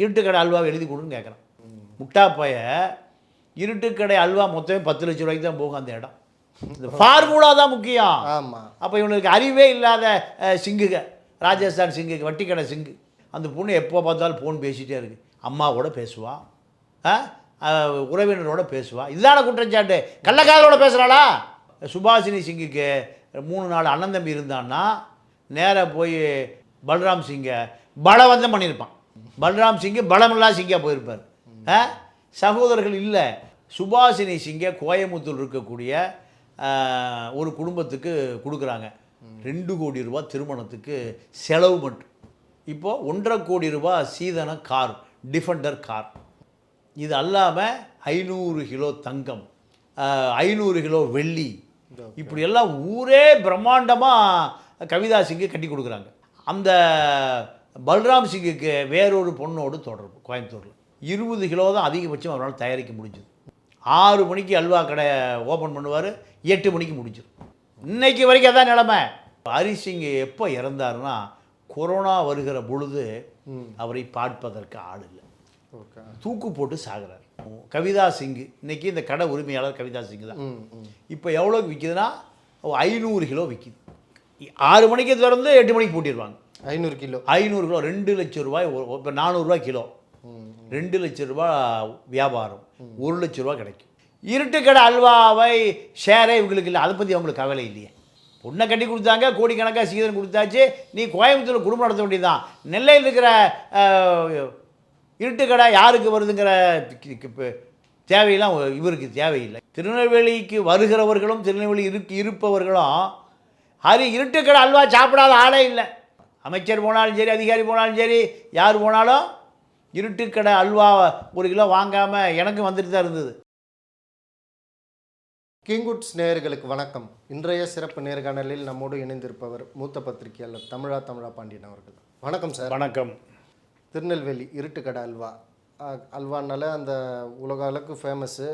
இருட்டுக்கடை அல்வாவை எழுதி கொடுன்னு கேட்குறான். முட்டாப்பைய இருட்டுக்கடை அல்வா மொத்தமே பத்து லட்ச ரூபாய்க்கு தான் போகும் அந்த இடம். இந்த ஃபார்முலா தான் முக்கியம். ஆமா. அப்போ இவனுக்கு அறிவே இல்லாத சிங்குக ராஜஸ்தான் சிங்குக்கு வட்டிக்கடை சிங்கு. அந்த பொண்ணு எப்போ பார்த்தாலும் ஃபோன் பேசிகிட்டே இருக்கு. அம்மாவோட பேசுவா. உறவினரோட பேசுவா. இதுதான குற்றச்சாட்டு. கள்ளக்காதலோட பேசுகிறாளா சுபாஷினி சிங்குக்கு மூணு நாள் அண்ணன் தம்பி இருந்தான்னா நேராக போய் பல்ராம் சிங்கை பலவந்தம் பண்ணியிருப்பான். பல்ராம் சிங்கு பலமில்லா சிங்கா போயிருப்பார்? சகோதரர்கள் இல்லை. சுபாஷினி சிங்கை கோயம்புத்தூர் இருக்கக்கூடிய ஒரு குடும்பத்துக்கு கொடுக்குறாங்க. ரெண்டு கோடி ரூபாய் திருமணத்துக்கு செலவு மட்டும் இப்போது ஒன்றரை கோடி ரூபாய் சீதன கார் டிஃபெண்டர் கார். இது அல்லாமல் ஐநூறு கிலோ தங்கம் ஐநூறு கிலோ வெள்ளி. இப்படி எல்லாம் ஊரே பிரம்மாண்டமாக கவிதா சிங்கு கட்டி கொடுக்குறாங்க. அந்த பல்ராம் சிங்குக்கு வேறொரு பொண்ணோடு தொடர்பு கோயம்புத்தூரில். இருபது கிலோ தான் அதிகபட்சம் அவரால் தயாரிக்க முடிஞ்சது. ஆறு மணிக்கு அல்வா கடை ஓப்பன் பண்ணுவார் எட்டு மணிக்கு முடிஞ்சிடும் இன்னைக்கு வரைக்கும் அதான் நிலமை. ஹரிஷ் சிங் எப்போ இறந்தாருன்னா கொரோனா வருகிற பொழுது அவரை பார்ப்பதற்கு ஆள் இல்லை. தூக்கு போட்டு சாகுறார். கவிதா சிங் இன்னைக்கு இந்த கடை உரிமையாளர் கவிதா சிங் தான். இப்போ எவ்வளோக்கு விற்கிதுன்னா ஐநூறு கிலோ விற்கிது ஆறு மணிக்கு திறந்து எட்டு மணிக்கு பூட்டிடுவாங்க ஐநூறு கிலோ. ஐநூறு கிலோ ரெண்டு லட்சம் ரூபாய் இப்போ நானூறுரூவா கிலோ. ரெண்டு லட்சம் ரூபாய் வியாபாரம். ஒரு லட்சம் ரூபா கிடைக்கும். இருட்டுக்கடை அல்வாவை ஷேரே இவங்களுக்கு இல்லை. அதை பற்றி அவங்களுக்கு கவலை இல்லையே. பொண்ணை கட்டி கொடுத்தாங்க கோடிக்கணக்காக சீதனம் கொடுத்தாச்சு. நீ கோயம்புத்தூர் குடும்பம் நடத்த வேண்டியதுதான். நெல்லையில் இருக்கிற இருட்டுக்கடை யாருக்கு வருதுங்கிற கி- கி- தேவையெல்லாம் இவருக்கு தேவையில்லை. திருநெல்வேலிக்கு வருகிறவர்களும் திருநெல்வேலி இருக்கு இருப்பவர்களும் ஹரி இருட்டுக்கடை அல்வா சாப்பிடாத ஆளே இல்லை. அமைச்சர் போனாலும் சரி அதிகாரி போனாலும் சரி யார் போனாலும் இருட்டுக்கடை அல்வா ஒரு கிலோ வாங்காமல் எனக்கு வந்துட்டு தான் இருந்தது. கிங்குட்ஸ் நேயர்களுக்கு வணக்கம். இன்றைய சிறப்பு நேர்காணலில் நம்மோடு இணைந்திருப்பவர் மூத்த பத்திரிகையாளர் தமிழா தமிழா பாண்டியன் அவர்கள். வணக்கம் சார். வணக்கம். திருநெல்வேலி இருட்டுக்கடை அல்வா. அல்வானால அந்த உலக அளவுக்கு ஃபேமஸ்ஸு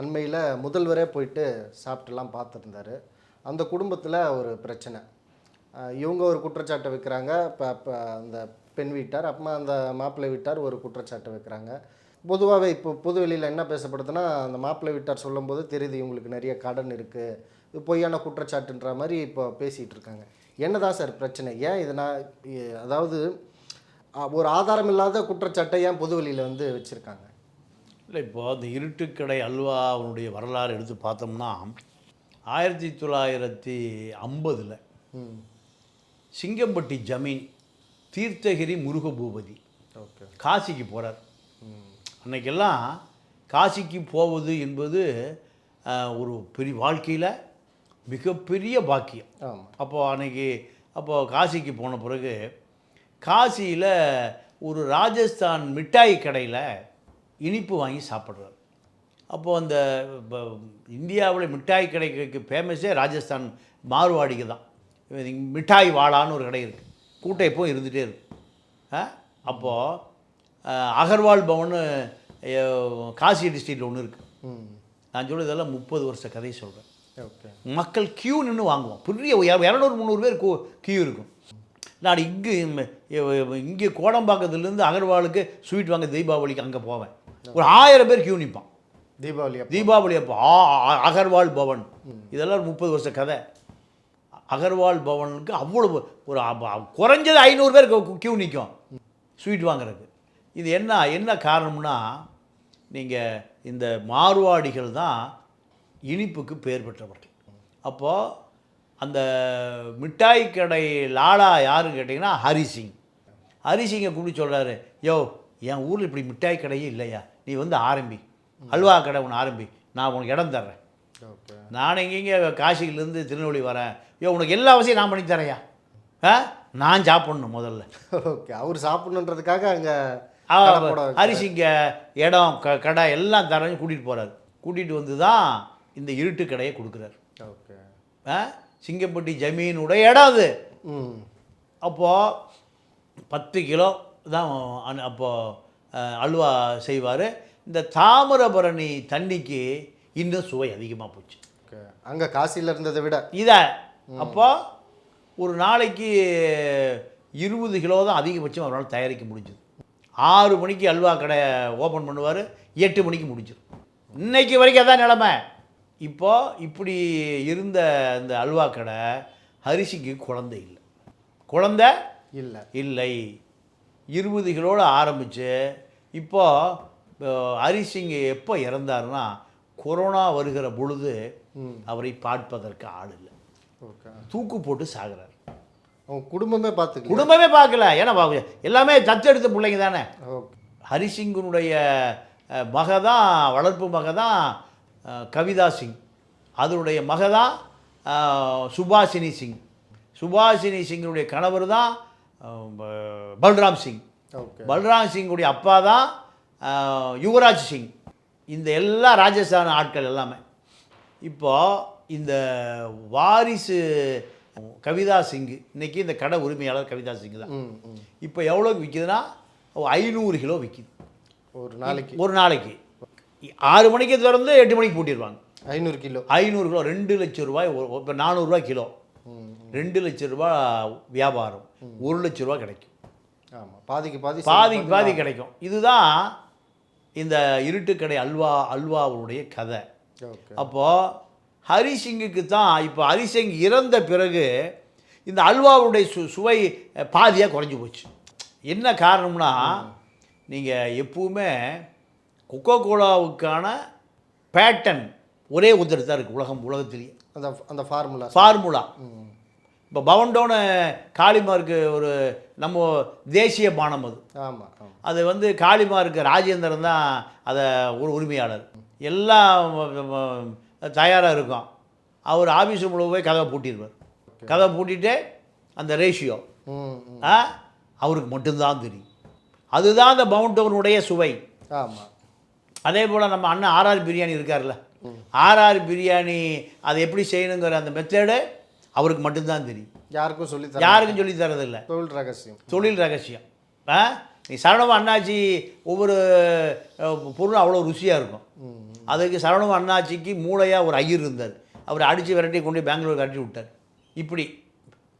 அண்மையில் முதல்வரே போயிட்டு சாப்பிட்டுலாம் பார்த்துருந்தாரு. அந்த குடும்பத்தில் ஒரு பிரச்சனை. இவங்க ஒரு குற்றச்சாட்டை வைக்கிறாங்க. இப்போ இப்போ அந்த பெண் வீட்டார் அப்புறமா அந்த மாப்பிள்ளை வீட்டார் ஒரு குற்றச்சாட்டை வைக்கிறாங்க. பொதுவாகவே இப்போ பொதுவெளியில் என்ன பேசப்படுதுன்னா அந்த மாப்பிள்ளை வீட்டார் சொல்லும்போது தெரியுது இவங்களுக்கு நிறைய கடன் இருக்குது இது பொய்யான குற்றச்சாட்டுன்ற மாதிரி இப்போ பேசிகிட்டு இருக்காங்க. என்னதான் சார் பிரச்சனை? ஏன் இதை நான் அதாவது ஒரு ஆதாரம் இல்லாத குற்றச்சாட்டை ஏன் பொதுவெளியில் வந்து வச்சுருக்காங்க? இல்லை இப்போ அந்த இருட்டுக்கடை அல்வாவுடைய வரலாறு எடுத்து பார்த்தோம்னா ஆயிரத்தி தொள்ளாயிரத்தி ஐம்பதில் சிங்கம்பட்டி ஜமீன் தீர்த்தகிரி முருக பூபதி ஓகே. காசிக்கு போகிறார் அன்னைக்கெல்லாம் காசிக்கு போவது என்பது ஒரு பெரிய வாழ்க்கையில் மிகப்பெரிய பாக்கியம். அப்போது அன்னைக்கு அப்போது காசிக்கு போன பிறகு காசியில் ஒரு ராஜஸ்தான் மிட்டாய் கடையில் இனிப்பு வாங்கி சாப்பிட்றாரு. அப்போது அந்த இந்தியாவில் மிட்டாய் கடைக்கு ஃபேமஸே ராஜஸ்தான் மார்வாடிக்கு தான். மிட்டாய் வாளான்னு ஒரு கடை இருக்குது கூட்டம் எப்போ இருந்துகிட்டே இருக்கு ஆ? அப்போது அகர்வால் பவன் காசி டிஸ்ட்ரிக்டில் ஒன்று இருக்குது நான் சொல்றது இதெல்லாம் முப்பது வருஷ கதை சொல்கிறேன் மக்கள் கியூ நின்று வாங்குவோம். பெரிய இர- இரநூறு முந்நூறு பேர் கியூ இருக்கும். நான் இங்கே இங்கே கோடம்பாக்கத்துலேருந்து அகர்வாலுக்கு ஸ்வீட் வாங்க தீபாவளிக்கு அங்கே போவேன். ஒரு ஆயிரம் பேர் கியூ நிற்பான் தீபாவளி தீபாவளி அப்போ அகர்வால் பவன். இதெல்லாம் முப்பது வருஷ கதை. அகர்வால் பவனுக்கு அவ்வளவு ஒரு குறைஞ்சது ஐநூறு பேர் கியூ நிற்கும் ஸ்வீட் வாங்குறதுக்கு. இது என்ன என்ன காரணம்னா நீங்கள் இந்த மார்வாடிகள் தான் இனிப்புக்கு பெயர் பெற்றவர்கள். அப்போது அந்த மிட்டாய் கடை லாலா யாருன்னு கேட்டிங்கன்னா ஹரிசிங் ஹரிசிங்கை கூப்பிட்டு சொல்கிறாரு யோ என் ஊரில் இப்படி மிட்டாய் கடையே இல்லையா? நீ வந்து ஆரம்பி. அல்வா கடை ஒன்று ஆரம்பி. நான் உனக்கு இடம் தர்றேன். நான் எங்கெங்கே காசியிலேருந்து திருநெல்வேலி வரேன்? யோ உனக்கு எல்லா வசதியும் நான் பண்ணி தரையா ஆ? நான் சாப்பிட்ணும் முதல்ல. ஓகே அவர் சாப்பிடணுன்றதுக்காக அங்கே ஹரிசிங்க இடம் க கடை எல்லாம் தரேன்னு கூட்டிகிட்டு போகிறாரு கூட்டிகிட்டு வந்து தான் இந்த இருட்டு கடையை கொடுக்குறாரு. ஓகே. ஆ? சிங்கப்பட்டி ஜமீனுடைய இடம் அது. அப்போது பத்து கிலோ தான் அப்போது அல்வா செய்வார். இந்த தாமிரபரணி தண்ணிக்கு இன்னும் சுவை அதிகமாக போச்சு. அங்கே காசியில் இருந்ததை விட. இதை அப்போ ஒரு நாளைக்கு இருபது கிலோ தான் அதிகபட்சம் அவரால் தயாரிக்க முடிஞ்சது. ஆறு மணிக்கு அல்வா கடை ஓப்பன் பண்ணுவார் எட்டு மணிக்கு முடிஞ்சிடும் இன்னைக்கு வரைக்கும் அதான் நிலமை. இப்போ இப்படி இருந்த இந்த அல்வா கடை ஹரிசிக்கு குழந்தை இல்லை. குழந்தை இல்லை. இல்லை. இருபது கிலோவில் ஆரம்பித்து இப்போ அஹ், ஹரிசிங் எப்போ இறந்தாருன்னா கொரோனா வருகிற பொழுது அவரை பார்ப்பதற்கு ஆள் இல்லை. தூக்கு போட்டு சாகுறாரு. அவங்க குடும்பமே பார்த்துக்கல. குடும்பமே பார்க்கல. ஏன்னா எல்லாமே தத்தெடுத்த பிள்ளைங்க தானே. ஹரிசிங்கனுடைய அஹ், மக தான் வளர்ப்பு மக தான் அஹ், கவிதா சிங். அதனுடைய மக தான் சுபாஷினி சிங். சுபாஷினி சிங்கினுடைய கணவர் தான் பல்ராம் சிங். பல்ராம் சிங்குடைய அப்பா தான் யுவராஜ் சிங். இந்த எல்லா ராஜஸ்தான் ஆட்கள் எல்லாமே. இப்போ இந்த வாரிசு கவிதா சிங் இன்னைக்கு இந்த கடை உரிமையாளர் கவிதா சிங் தான். இப்போ எவ்வளோக்கு விற்கிதுன்னா ஐநூறு கிலோ விற்கிது ஒரு நாளைக்கு. ஒரு நாளைக்கு. ஆறு மணிக்கு திறந்து எட்டு மணிக்கு பூட்டிடுவாங்க. ஐநூறு கிலோ. ஐநூறு கிலோ ரெண்டு லட்சம் ரூபாய் இப்போ நானூறுரூவா கிலோ. ரெண்டு லட்சம் ரூபாய் வியாபாரம். ஒரு லட்சம் ரூபா கிடைக்கும். ஆமாம் பாதிக்கு பாதி பாதிக்கு பாதி கிடைக்கும். இதுதான் இந்த இருட்டுக்கடை அல்வா அல்வாவுடைய கதை. அப்போது ஹரிசிங்குக்கு தான் இப்போ ஹரிசிங் இறந்த பிறகு இந்த அல்வாவுடைய சு சுவை பாதியாக குறைஞ்சி போச்சு. என்ன காரணம்னா நீங்கள் எப்பவுமே கொக்கோ கோலாவுக்கான பேட்டன் ஒரே ஒருத்தர் தான் இருக்குது உலகம் உலகத்திலேயே. அந்த அந்த ஃபார்முலா ஃபார்முலா இப்போ பவன்டோனு காளிமாருக்கு ஒரு நம்ம தேசிய பானம் அது. ஆமாம் அது வந்து காளிமாருக்கு ராஜேந்திரன் தான் அதை ஒரு உரிமையாளர். எல்லாம் தயாராக இருக்கும். அவர் ஆஃபீஸ் முழுவதும் போய் கதவை பூட்டிடுவார் கதவை பூட்டிட்டு அந்த ரேஷியோ. அவருக்கு மட்டும்தான் தெரியும். அதுதான் அந்த பவுண்டோனுடைய சுவை. ஆமாம் அதே போல் நம்ம அண்ணன் ஆர்ஆர் பிரியாணி இருக்கார்ல ஆர்ஆர் பிரியாணி அதை எப்படி செய்யணுங்கிற அந்த மெத்தேடு அவருக்கு மட்டும்தான் தெரியும். யாருக்கும் சொல்லி தர யாருக்கும் சொல்லி தரதில்லை. தொழில் ரகசியம். தொழில் ரகசியம். ஆ? நீ சரவணம் அண்ணாச்சி ஒவ்வொரு பொருளும் அவ்வளோ ருசியாக இருக்கும். அதுக்கு சரவணம் அண்ணாச்சிக்கு மூளையாக ஒரு ஐயர் இருந்தார். அவர் அடித்து விரட்டி கொண்டு போய் பெங்களூர் கட்டி விட்டார். இப்படி.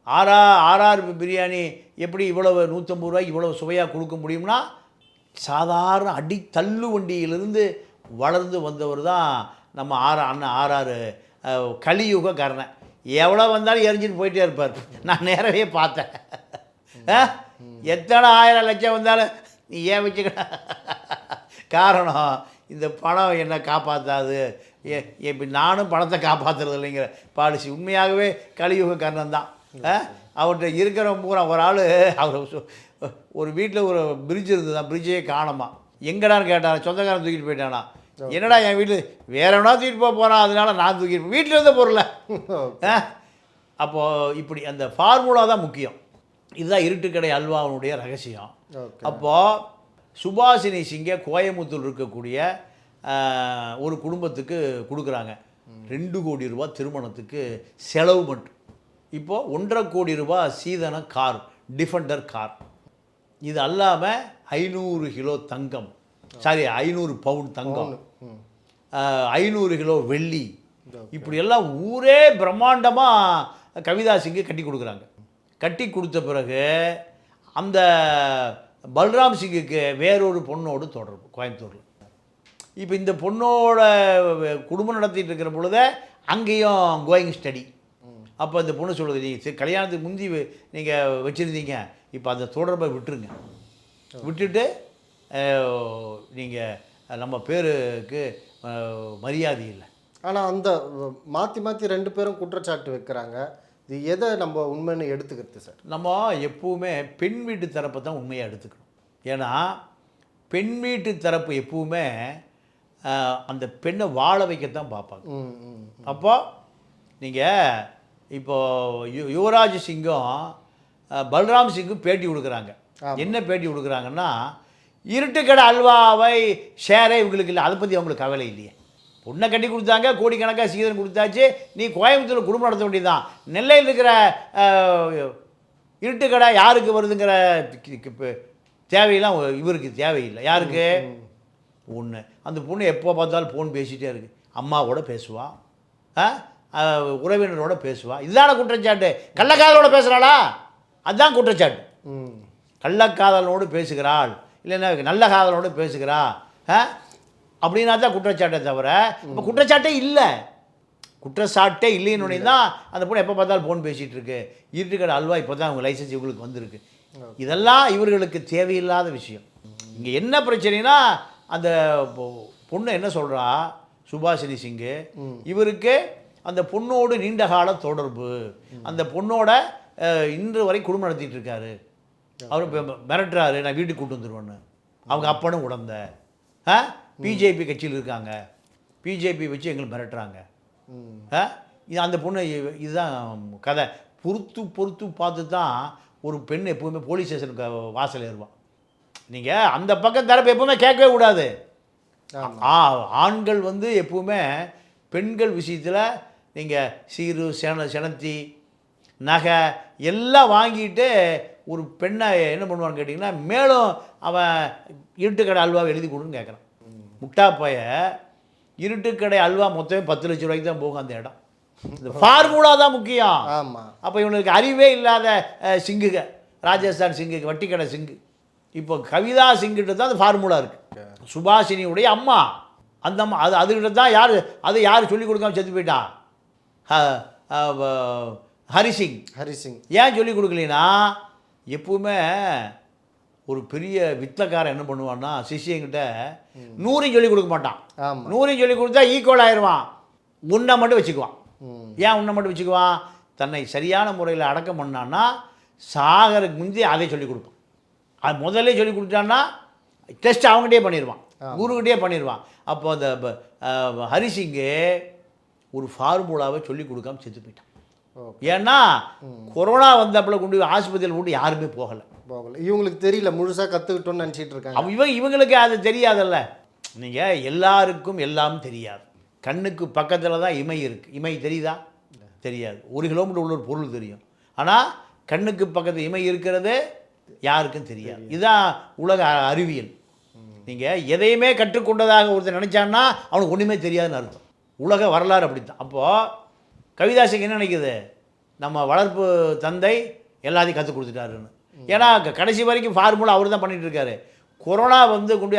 ஆறா ஆர்ஆர் பிரியாணி எப்படி இவ்வளவு நூற்றம்பது ரூபாய்க்கு இவ்வளவு சுவையாக கொடுக்க முடியும்னா சாதாரண அடி தள்ளு வண்டியிலிருந்து வளர்ந்து வந்தவர் தான் நம்ம ஆறு அண்ணன் ஆறாறு கலியுக கர்ணன் எவ்வளோ வந்தாலும் எரிஞ்சிட்டு போயிட்டே இருப்பார். நான் நேரவே பார்த்தேன்? எத்தனை ஆயிரம் லட்சம் வந்தாலும் நீ ஏன் வச்சுக்க காரணம் இந்த பணம் என்ன காப்பாற்றாது ஏ இப்போ நானும் பணத்தை காப்பாற்றுறது இல்லைங்கிற பாலிசி. உண்மையாகவே கலியுக கர்ணன் தான். ஆ? அவர்கிட்ட இருக்கிறவன் பூரா ஒரு ஆள் அவர் ஒரு வீட்டில் ஒரு பிரிட்ஜ் இருந்தது அந்த பிரிட்ஜே காணோமா. எங்கடான்னு கேட்டான் சொந்தக்காரன் தூக்கிட்டு போயிட்டானா. என்னடா என் வீட்டில் வேற எவனா தூக்கிட்டு போக போகிறான் அதனால நான் தூக்கிட்டு வீட்டில் இருந்த பொருளை? அப்போது இப்படி அந்த ஃபார்முலா தான் முக்கியம். இதுதான் இருட்டுக்கடை அல்வாவுடைய ரகசியம். அப்போது சுபாஷினி சிங்கை கோயம்புத்தூர் இருக்கக்கூடிய ஒரு குடும்பத்துக்கு கொடுக்குறாங்க. ரெண்டு கோடி ரூபாய் திருமணத்துக்கு செலவு மட்டும் இப்போது ஒன்றரை கோடி ரூபாய் சீதன கார் டிஃபெண்டர் கார் இது அல்லாமல் ஐநூறு கிலோ தங்கம். சாரி ஐநூறு பவுண்ட் தங்கம். ஐநூறு கிலோ வெள்ளி. இப்படியெல்லாம் ஊரே பிரம்மாண்டமாக கவிதா சிங்கு கட்டி கொடுக்குறாங்க. கட்டி கொடுத்த பிறகு அந்த பல்ராம் சிங்குக்கு வேறொரு பொண்ணோடு தொடர்பு கோயம்புத்தூரில். இப்போ இந்த பொண்ணோட குடும்பம் நடத்திட்டு இருக்கிற பொழுதே அங்கேயும் கோயிங் ஸ்டடி அப்போ இந்த பொண்ணு சொல்லுது நீங்கள் சரி கல்யாணத்துக்கு முந்தி நீங்கள் வச்சுருந்தீங்க. இப்போ அந்த தொடர்பை விட்டுருங்க. விட்டுட்டு நீங்கள் நம்ம பேருக்கு மரியாதை இல்லை. ஆனால் அந்த மாற்றி மாற்றி ரெண்டு பேரும் குற்றச்சாட்டு வைக்கிறாங்க. இது எதை நம்ம உண்மைன்னு எடுத்துக்கிறது சார்? நம்ம எப்பவுமே பெண் வீட்டு தரப்பை தான் உண்மையாக எடுத்துக்கணும். ஏன்னா பெண் வீட்டு தரப்பு எப்பவுமே அந்த பெண்ணை வாழ வைக்கத்தான் பார்ப்பாங்க. அப்போ நீங்கள் இப்போ யு யுவராஜ் சிங்கும் பல்ராம் சிங்கும் பேட்டி கொடுக்குறாங்க. என்ன பேட்டி கொடுக்குறாங்கன்னா இருட்டுக்கடை அல்வாவை ஷேரே இவங்களுக்கு இல்லை. அதை பற்றி அவங்களுக்கு கவலை இல்லையே. பொண்ணை கட்டி கொடுத்தாங்க கோடிக்கணக்காக சீதன் கொடுத்தாச்சு. நீ கோயம்புத்தூர் குடும்பம் நடத்த வேண்டியதுதான். நெல்லையில் இருக்கிற இருட்டுக்கடை யாருக்கு வருதுங்கிற தேவையெல்லாம் இவருக்கு தேவையில்லை. யாருக்கு? பொண்ணு. அந்த பொண்ணு எப்போ பார்த்தாலும் ஃபோன் பேசிகிட்டே இருக்கு. அம்மாவோட பேசுவா. ஆ? அஹ், உறவினரோட பேசுவா. இதுதான குற்றச்சாட்டு. கள்ளக்காதலோட பேசுகிறாளா அதுதான் குற்றச்சாட்டு. ம். கள்ளக்காதலனோடு பேசுகிறாள். இல்லைன்னா நல்ல காதலோட பேசுகிறா? ஆ? அப்படின்னா தான் குற்றச்சாட்டை தவிர இப்போ குற்றச்சாட்டே இல்லை. குற்றச்சாட்டே இல்லைன்னு தான் அந்த பொண்ணு எப்போ பார்த்தாலும் ஃபோன் பேசிகிட்டு இருக்கு. இருட்டுக்கடை அல்வா இப்போ தான் அவங்க லைசன்ஸ் இவங்களுக்கு வந்திருக்கு. இதெல்லாம் இவர்களுக்கு தேவையில்லாத விஷயம். இங்கே என்ன பிரச்சனைனா அந்த பொண்ணு என்ன சொல்கிறா சுபாஷினி சிங்கு இவருக்கு அந்த பொண்ணோடு நீண்ட கால தொடர்பு. அந்த பொண்ணோட இன்று வரை குடும்பம் நடத்திட்டு இருக்காரு. அவர் மிரட்டுறாரு நான் வீட்டுக்கு கூட்டு வந்துடுவேன்னு அவங்க அப்பனும் உடந்த. ஆ? பிஜேபி கட்சியில் இருக்காங்க. பிஜேபி வச்சு எங்களை மிரட்டுறாங்க. ஆ? இது அந்த பொண்ணு இதுதான் கதை. பொறுத்து பொறுத்து பார்த்து தான் ஒரு பெண் எப்பவுமே போலீஸ் ஸ்டேஷனுக்கு வாசல் ஏறுவான் நீங்கள் அந்த பக்கம் தரப்பு எப்பவுமே கேட்கவே கூடாது. ஆ ஆண்கள் வந்து எப்பவுமே பெண்கள் விஷயத்தில் நீங்கள் சீரு சென செனத்தி நகை எல்லாம் வாங்கிட்டு ஒரு பெண்ணை என்ன பண்ணுவான்னு கேட்டிங்கன்னா மேலும் அவன் இருட்டுக்கடை அல்வாவை எழுதி கொடுன்னு கேட்குறான். முட்டா பைய இருட்டுக்கடை அல்வா மொத்தமே பத்து லட்ச ரூபாய்க்கு தான் போகும் அந்த இடம். இந்த ஃபார்முலா தான் முக்கியம். ஆமாம் அப்போ இவனுக்கு அறிவே இல்லாத சிங்குக ராஜஸ்தான் சிங்குக்கு வட்டிக்கடை சிங்கு. இப்போ கவிதா சிங்கிட்ட தான் அந்த ஃபார்முலா இருக்குது சுபாஷினியுடைய அம்மா. அந்த அம்மா அது அதுகிட்ட தான் யார் அது யார் சொல்லிக் கொடுக்காம செத்து வ- ஹரிசிங். ஹரிசிங். ஏன் சொல்லிக் கொடுக்கலைன்னா எப்பவுமே ஒரு பெரிய வித்தக்காரன் என்ன பண்ணுவான்னா சிஷியங்கிட்ட நூறையும் சொல்லிக் கொடுக்க மாட்டான். நூறையும் சொல்லிக் கொடுத்தா ஈக்குவல் ஆயிடுவான் உன்னை மட்டும் வச்சுக்குவான். ஏன் உன்னை மட்டும் வச்சுக்குவான்? தன்னை சரியான முறையில் அடக்கம் பண்ணான்னா சாகருக்கு முந்தி அதை சொல்லிக் கொடுப்பான். அது முதல்ல சொல்லி கொடுத்தான்னா டெஸ்ட் அவங்ககிட்டயே பண்ணிடுவான் குருக்கிட்டே பண்ணிடுவான் அப்போ அந்த ஹரிசிங்கு ஒரு ஃபார்முலாவை சொல்லி கொடுக்காம செத்து போயிட்டான். ஏன்னா கொரோனா வந்தப்பல கொண்டு போய் ஆஸ்பத்திரியில் கொண்டு யாருமே போகலை. போகல. இவங்களுக்கு தெரியல முழுசாக கற்றுக்கிட்டோன்னு நினச்சிட்டு இருக்காங்க. இவங்க இவங்களுக்கு அது தெரியாதல்ல. நீங்கள் எல்லாருக்கும் எல்லாம் தெரியாது. கண்ணுக்கு பக்கத்தில் தான் இமை இருக்குது இமை தெரியுதா? தெரியாது. ஒரு கிலோமீட்டர் உள்ள ஒரு பொருள் தெரியும். ஆனால் கண்ணுக்கு பக்கத்து இமை இருக்கிறது யாருக்கும் தெரியாது. இதுதான் உலக அறிவியல். நீங்கள் எதையுமே கற்றுக்கொண்டதாக ஒருத்தர் நினச்சான்னா அவனுக்கு ஒன்றுமே தெரியாதுன்னு அர்த்தம். உலக வரலாறு அப்படித்தான். அப்போது கவிதாசிங்க என்ன நினைக்குது? நம்ம வளர்ப்பு தந்தை எல்லாத்தையும் கற்றுக் கொடுத்துட்டாருன்னு. ஏன்னா கடைசி வரைக்கும் ஃபார்முலா அவர் தான் பண்ணிட்டு இருக்காரு கொரோனா வந்து கொண்டு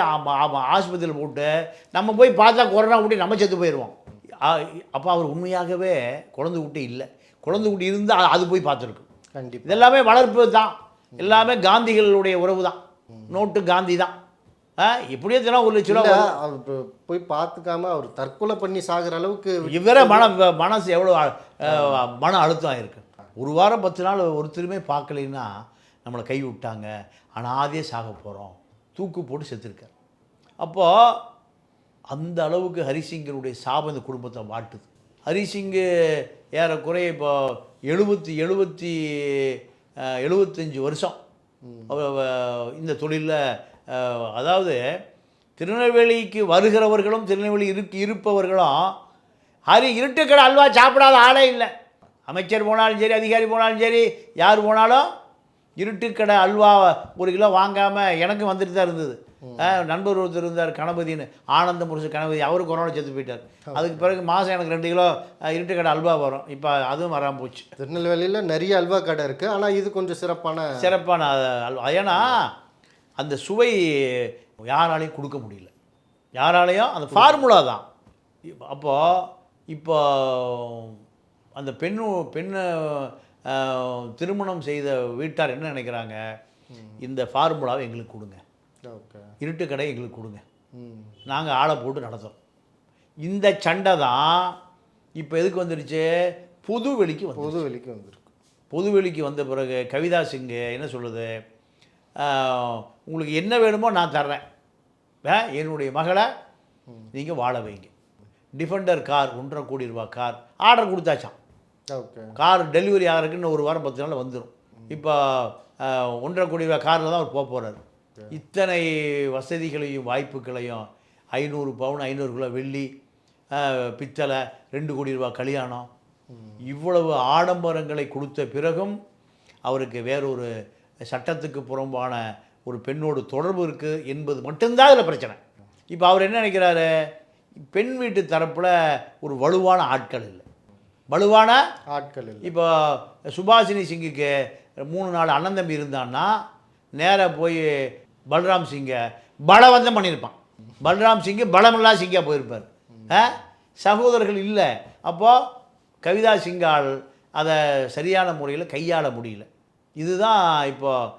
ஆஸ்பத்திரியில் போட்டு நம்ம போய் பார்த்தா கொரோனா விட்டு நம்ம செத்து போயிடுவோம் அப்போ அவர் உண்மையாகவே குழந்தை குட்டி இல்லை. குழந்தை குட்டி இருந்தால் அது போய் பார்த்துருக்கு கண்டிப்பாக இதெல்லாமே வளர்ப்பு தான். எல்லாமே காந்திகளுடைய உறவு தான். நோட்டு காந்தி தான். ஆ, எப்படியோ தினம் ஒரு லட்ச ரூபா. அவர் போய் பார்த்துக்காம அவர் தற்கொலை பண்ணி சாகுற அளவுக்கு இவரே மன மனசு எவ்வளோ மன அழுத்தம் இருக்கு ஒரு வாரம் பத்து நாள் ஒருத்தருமே பார்க்கலைன்னா நம்மளை கை விட்டாங்க. அனாதையே சாக போகிறோம் தூக்கு போட்டு செத்துருக்கார். அப்போது அந்த அளவுக்கு ஹரிசிங்கருடைய சாபம் இந்த குடும்பத்தை வாட்டுது ஹரிசிங்கு ஏறக்குறைய இப்போ எழுபத்தி எழுபத்தி எழுபத்தஞ்சு வருஷம். இந்த தொழிலில் அதாவது திருநெல்வேலிக்கு வருகிறவர்களும் திருநெல்வேலி இருக்கு இருப்பவர்களும் ஹரி இருட்டுக்கடை அல்வா சாப்பிடாத ஆளே இல்லை. அமைச்சர் போனாலும் சரி அதிகாரி போனாலும் சரி யார் போனாலும் இருட்டுக்கடை அல்வா ஒரு கிலோ வாங்காமல் எனக்கு வந்துட்டு தான் இருந்தது. நண்பர் ஒருத்தர் இருந்தார் கணபதின்னு ஆனந்த முருசு கணபதி அவரு கொரோனா செத்து போயிட்டார். அதுக்கு பிறகு மாதம் எனக்கு ரெண்டு கிலோ அஹ், இருட்டுக்கடை அல்வா வரும். இப்போ அதுவும் வராமல் போச்சு. திருநெல்வேலியில் நிறைய அல்வா கடை இருக்கு. ஆனா இது கொஞ்சம் சிறப்பான சிறப்பான அல்வா. ஏன்னா அந்த சுவை யாராலையும் கொடுக்க முடியல. யாராலையும் அந்த ஃபார்முலா தான். அப்போது இப்போ அந்த பெண்ணு பெண்ணு திருமணம் செய்த வீட்டார் என்ன நினைக்கிறாங்க? இந்த ஃபார்முலாவை எங்களுக்கு கொடுங்க. இருட்டு கடை எங்களுக்கு கொடுங்க. நாங்கள் ஆளை போட்டு நடத்துகிறோம் இந்த சண்டை தான் இப்போ எதுக்கு வந்துடுச்சு புது வெளிக்கு வந்து பொது வெளிக்கு வந்திருக்கு. பொதுவெளிக்கு வந்த பிறகு கவிதா சிங்கு என்ன சொல்லுது? உங்களுக்கு என்ன வேணுமோ நான் தர்றேன். என்னுடைய மகளை நீங்கள் வாழ வைங்க. டிஃபெண்டர் கார் ஒன்றரை கோடி ரூபா கார் ஆர்டர் கொடுத்தாச்சாம். ஓகே கார் டெலிவரி ஆகிறதுக்கு இன்னும் ஒரு வாரம் பத்து நாளில் வந்துடும் இப்போ ஒன்றரை கோடி ரூபா காரில் தான் அவர் போக போகிறாரு இத்தனை வசதிகளையும் வாய்ப்புகளையும் ஐநூறு பவுன் ஐநூறு கிலோ வெள்ளி பித்தளை ரெண்டு கோடி ரூபா கல்யாணம். இவ்வளவு ஆடம்பரங்களை கொடுத்த பிறகும் அவருக்கு வேறொரு சட்டத்துக்கு புறம்பான ஒரு பெண்ணோடு தொடர்பு இருக்குது என்பது மட்டும்தான் இதில் பிரச்சனை. இப்போ அவர் என்ன நினைக்கிறாரு? பெண் வீட்டு தரப்பில் ஒரு வலுவான ஆட்கள் இல்லை. வலுவான ஆட்கள் இல்லை. இப்போ சுபாஷினி சிங்குக்கு மூணு நாள் அண்ணன் தம்பி இருந்தான்னா நேராக போய் பல்ராம் சிங்கை பலவந்தம் பண்ணியிருப்பான். பல்ராம் சிங்கு பலமில்லா சிங்கா போயிருப்பார்? சகோதரர்கள் இல்லை. அப்போது கவிதா சிங்கால் அதை சரியான முறையில் கையாள முடியல. இதுதான் இப்போ அஹ்,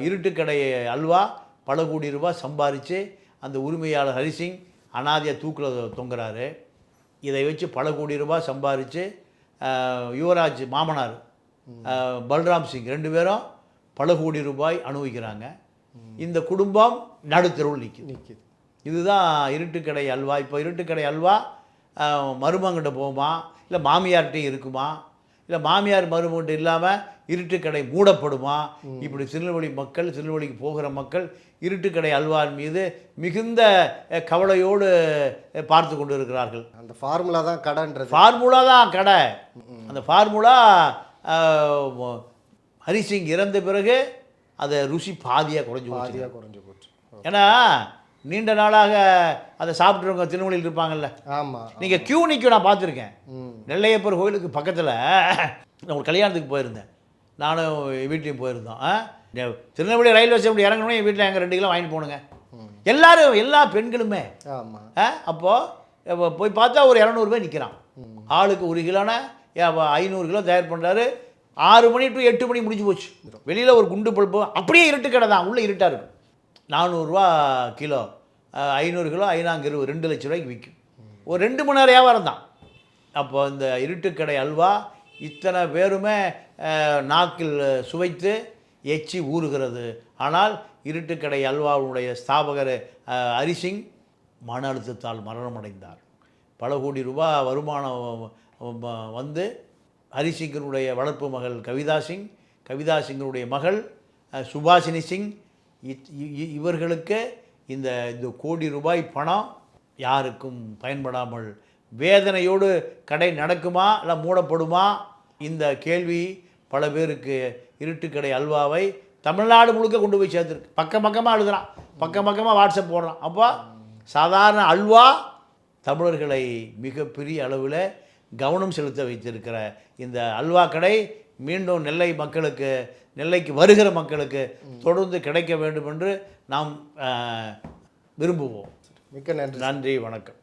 இருட்டுக்கடை அல்வா பல கோடி ரூபாய் சம்பாரித்து அந்த உரிமையாளர் ஹரிசிங் அனாதையாக தூக்கில் தொங்குறாரு. இதை வச்சு பல கோடி ரூபாய் சம்பாரித்து யுவராஜ் மாமனார் பல்ராம் சிங் ரெண்டு பேரும் பல கோடி ரூபாய் அனுபவிக்கிறாங்க. இந்த குடும்பம் நடுத்தருள் நிற்குது நிற்கிது இதுதான் இருட்டுக்கடை அல்வா. இப்போ இருட்டுக்கடை அல்வா அஹ், மருமகன்கிட்ட போகுமா? இல்லை மாமியார்கிட்டையும் இருக்குமா? இல்லை மாமியார் மருமகன்கிட்ட இல்லாமல் இருட்டுக்கடை மூடப்படுமா? இப்படி திருநெல்வேலி மக்கள் திருநெல்வேலிக்கு போகிற மக்கள் இருட்டுக்கடை அல்வான் மீது மிகுந்த கவலையோடு பார்த்து கொண்டு இருக்கிறார்கள் அந்த ஃபார்முலா தான் கடைன்றது. ஃபார்முலா தான் கடை. அந்த ஃபார்முலா ஹரிசிங் இறந்த பிறகு அதை ருசி பாதியாக குறைஞ்சி பாதியாக குறைஞ்சு போச்சு. ஏன்னா நீண்ட நாளாக அதை சாப்பிட்றவங்க திருநெல்வேலியில் இருப்பாங்கல்ல. ஆமாம் நீங்கள் கியூ நிற்கும் நான் பார்த்துருக்கேன். நெல்லையப்பர் கோயிலுக்கு பக்கத்தில் நான் ஒரு கல்யாணத்துக்கு போயிருந்தேன். நானும் வீட்லேயும் போயிருந்தோம். திருநெல்வேலி ரயில்வே ஸ்டேஷன் இறங்கணும் என் வீட்டில் எங்கள் ரெண்டு கிலோ வாங்கிட்டு போகணுங்க. எல்லாரும் எல்லா பெண்களுமே. ஆமாம் ஆ? அப்போது போய் பார்த்தா ஒரு இரநூறுபா நிற்கிறான் ஆளுக்கு ஒரு கிலோனா ஐநூறு கிலோ தயார் பண்ணுறாரு ஆறு மணி டு எட்டு மணி முடிஞ்சு போச்சு. வெளியில் ஒரு குண்டு பல்பு அப்படியே இருட்டு கடை தான். உள்ளே இருட்டாக இருக்கும். நானூறுரூவா கிலோ. ஐநூறு கிலோ ஐநாங்க இருபது ரெண்டு லட்ச ரூபாய்க்கு விற்கும் ஒரு ரெண்டு மணி நேரம் வியாபாரம் தான். அப்போ இந்த இருட்டுக்கடை அல்வா இத்தனை பேருமே நாக்கில் சுவைத்து எச்சி ஊறுகிறது. ஆனால் இருட்டுக்கடை அல்வாவுடைய ஸ்தாபகர் ஹரிசிங் மன அழுத்தத்தால் மரணமடைந்தார். பல கோடி ரூபாய் வருமானம் வந்து ஹரிசிங்கனுடைய வளர்ப்பு மகள் கவிதா சிங் கவிதா சிங்கனுடைய மகள் சுபாஷினி சிங் இவர்களுக்கு இந்த இந்த கோடி ரூபாய் பணம் யாருக்கும் பயன்படாமல் வேதனையோடு கடை நடக்குமா இல்லை மூடப்படுமா? இந்த கேள்வி பல பேருக்கு இருட்டுக்கடை அல்வாவை தமிழ்நாடு முழுக்க கொண்டு போய் சேர்த்துருக்கு. பக்கம் பக்கமாக எழுதுகிறான் பக்கம் பக்கமாக வாட்ஸ்அப் போடுறான். அப்போ சாதாரண அல்வா தமிழர்களை மிகப்பெரிய அளவில் கவனம் செலுத்த வைத்திருக்கிற இந்த அல்வா கடை மீண்டும் நெல்லை மக்களுக்கு நெல்லைக்கு வருகிற மக்களுக்கு தொடர்ந்து கிடைக்க வேண்டும் என்று நாம் விரும்புவோம். மிக்க நன்றி. நன்றி வணக்கம்.